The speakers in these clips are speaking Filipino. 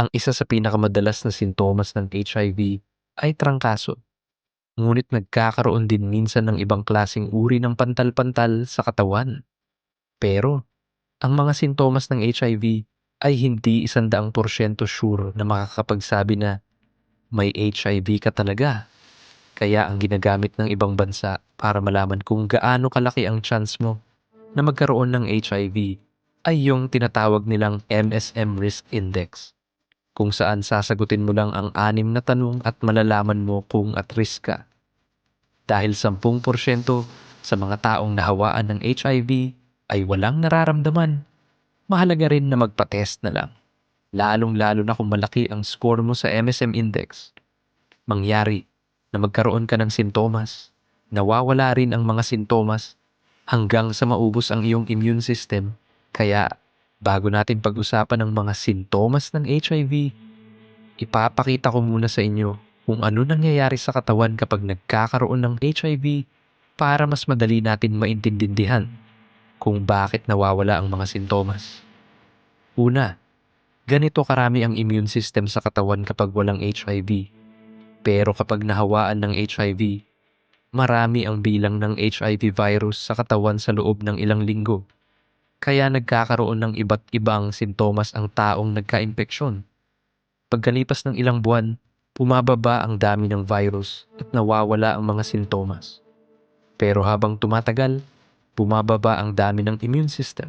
Ang isa sa pinakamadalas na sintomas ng HIV ay trangkaso. Ngunit nagkakaroon din minsan ng ibang klasing uri ng pantal-pantal sa katawan. Pero, ang mga sintomas ng HIV ay hindi isandaang porsyento sure na makakapagsabi na may HIV ka talaga. Kaya ang ginagamit ng ibang bansa para malaman kung gaano kalaki ang chance mo na magkaroon ng HIV ay yung tinatawag nilang MSM Risk Index kung saan sasagutin mo lang ang anim na tanong at malalaman mo kung at risk ka. Dahil 10% sa mga taong nahawaan ng HIV ay walang nararamdaman, mahalaga rin na magpa-test na lang. Lalong-lalo na kung malaki ang score mo sa MSM Index. Mangyari na magkaroon ka ng sintomas, nawawala rin ang mga sintomas hanggang sa maubos ang iyong immune system. Kaya bago natin pag-usapan ang mga sintomas ng HIV, ipapakita ko muna sa inyo kung ano nangyayari sa katawan kapag nagkakaroon ng HIV para mas madali natin maintindihan kung bakit nawawala ang mga sintomas. Una, ganito karami ang immune system sa katawan kapag walang HIV. Pero kapag nahawaan ng HIV, marami ang bilang ng HIV virus sa katawan sa loob ng ilang linggo. Kaya nagkakaroon ng iba't ibang sintomas ang taong nagka-impeksyon. Pagkalipas ng ilang buwan, bumababa ang dami ng virus at nawawala ang mga sintomas. Pero habang tumatagal, bumababa ang dami ng immune system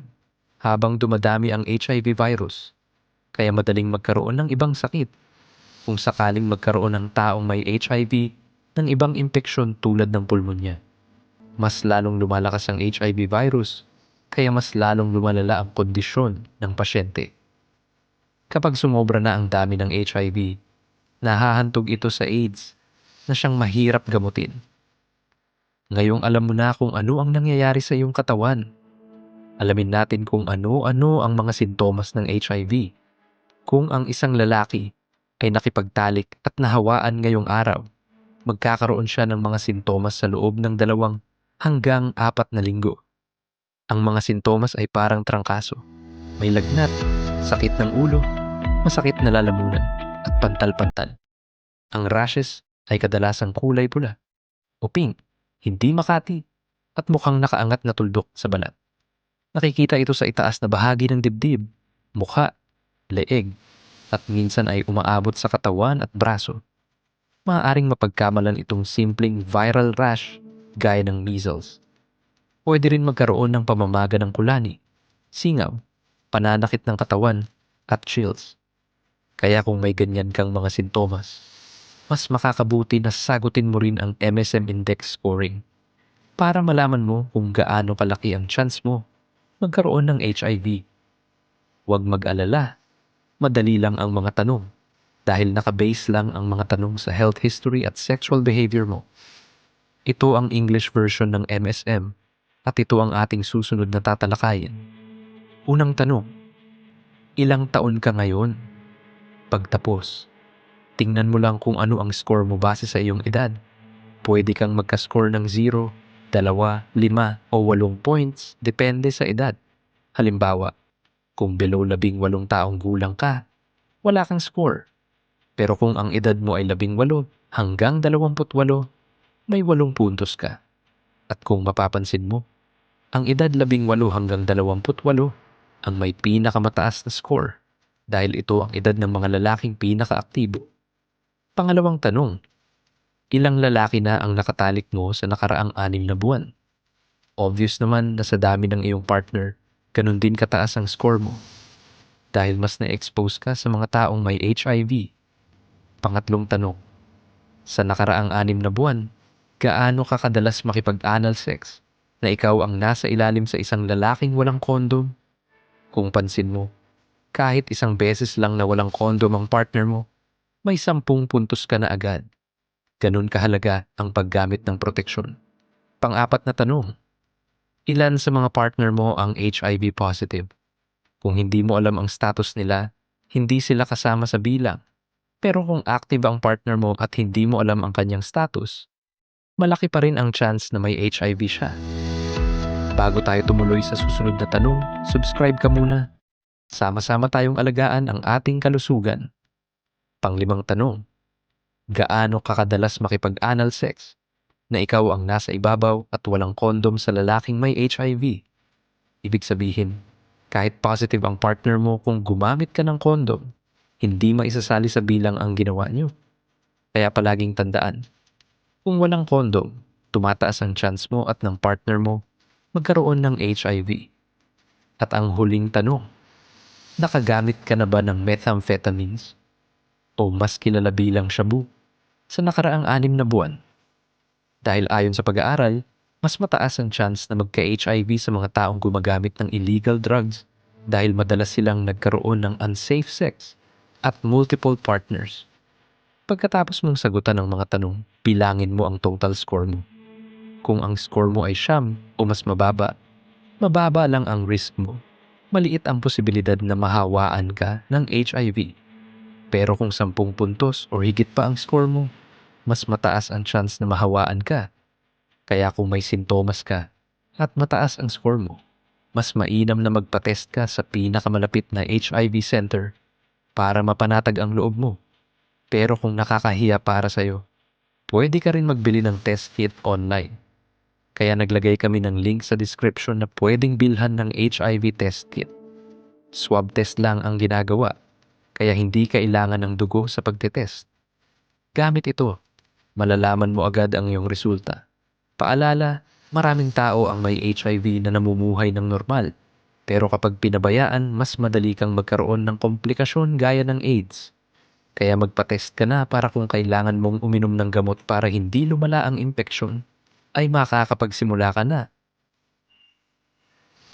habang dumadami ang HIV virus. Kaya madaling magkaroon ng ibang sakit. Kung sakaling magkaroon ng taong may HIV ng ibang impeksyon tulad ng pulmonya. Mas lalong lumalakas ang HIV virus kaya mas lalong lumalala ang kondisyon ng pasyente. Kapag sumobra na ang dami ng HIV, nahahantog ito sa AIDS na siyang mahirap gamutin. Ngayong alam mo na kung ano ang nangyayari sa iyong katawan. Alamin natin kung ano-ano ang mga sintomas ng HIV. Kung ang isang lalaki ay nakipagtalik at nahawaan ngayong araw, magkakaroon siya ng mga sintomas sa loob ng dalawang hanggang apat na linggo. Ang mga sintomas ay parang trangkaso. May lagnat, sakit ng ulo, masakit na lalamunan, at pantal-pantal. Ang rashes ay kadalasang kulay pula o pink, hindi makati, at mukhang nakaangat na tuldok sa balat. Nakikita ito sa itaas na bahagi ng dibdib, mukha, leeg, at minsan ay umaabot sa katawan at braso. Maaaring mapagkamalan itong simpleng viral rash gaya ng measles. Pwede rin magkaroon ng pamamaga ng kulani, singaw, pananakit ng katawan, at chills. Kaya kung may ganyan kang mga sintomas, mas makakabuti na sagutin mo rin ang MSM Index scoring para malaman mo kung gaano kalaki ang chance mo magkaroon ng HIV. Huwag mag-alala, madali lang ang mga tanong dahil nakabase lang ang mga tanong sa health history at sexual behavior mo. Ito ang English version ng MSM at ito ang ating susunod na tatalakayin. Unang tanong, ilang taon ka ngayon? Pagtapos, tingnan mo lang kung ano ang score mo base sa iyong edad. Pwede kang magka-score ng 0, 2, 5 o 8 points depende sa edad. Halimbawa, kung below 18 taong gulang ka, wala kang score. Pero kung ang edad mo ay 18 hanggang 28, may 8 puntos ka. At kung mapapansin mo, ang edad 18 hanggang 28 ang may pinakamataas na score dahil ito ang edad ng mga lalaking pinakaaktibo. Pangalawang tanong, ilang lalaki na ang nakatalik mo sa nakaraang anim na buwan? Obvious naman na sa dami ng iyong partner, ganun din kataas ang score mo. Dahil mas na-expose ka sa mga taong may HIV. Pangatlong tanong, sa nakaraang anim na buwan, gaano ka kadalas makipag-anal sex na ikaw ang nasa ilalim sa isang lalaking walang kondom? Kung pansin mo, kahit isang beses lang na walang kondom ang partner mo, may sampung puntos ka na agad. Ganun kahalaga ang paggamit ng proteksyon. Pang-apat na tanong, ilan sa mga partner mo ang HIV positive? Kung hindi mo alam ang status nila, hindi sila kasama sa bilang. Pero kung active ang partner mo at hindi mo alam ang kanyang status, malaki pa rin ang chance na may HIV siya. Bago tayo tumuloy sa susunod na tanong, subscribe ka muna. Sama-sama tayong alagaan ang ating kalusugan. Panglimang tanong, gaano ka kadalas makipag-anal sex na ikaw ang nasa ibabaw at walang kondom sa lalaking may HIV? Ibig sabihin, kahit positive ang partner mo kung gumamit ka ng kondom, hindi maisasali sa bilang ang ginawa niyo. Kaya palaging tandaan, kung walang kondom, tumataas ang chance mo at ng partner mo magkaroon ng HIV. At ang huling tanong, nakagamit ka na ba ng methamphetamines o mas kilala bilang shabu sa nakaraang anim na buwan? Dahil ayon sa pag-aaral, mas mataas ang chance na magka-HIV sa mga taong gumagamit ng illegal drugs dahil madalas silang nagkaroon ng unsafe sex at multiple partners. Pagkatapos mong sagutan ang mga tanong, bilangin mo ang total score mo. Kung ang score mo ay siyam o mas mababa, mababa lang ang risk mo. Maliit ang posibilidad na mahawaan ka ng HIV. Pero kung 10 puntos o higit pa ang score mo, mas mataas ang chance na mahawaan ka. Kaya kung may sintomas ka at mataas ang score mo, mas mainam na magpa-test ka sa pinakamalapit na HIV center para mapanatag ang loob mo. Pero kung nakakahiya para sa'yo, pwede ka rin magbili ng test kit online. Kaya naglagay kami ng link sa description na pwedeng bilhan ng HIV test kit. Swab test lang ang ginagawa, kaya hindi kailangan ng dugo sa pagtetest. Gamit ito, malalaman mo agad ang iyong resulta. Paalala, maraming tao ang may HIV na namumuhay ng normal. Pero kapag pinabayaan, mas madali kang magkaroon ng komplikasyon gaya ng AIDS. Kaya magpa-test ka na para kung kailangan mong uminom ng gamot para hindi lumala ang impeksyon, ay makakapagsimula ka na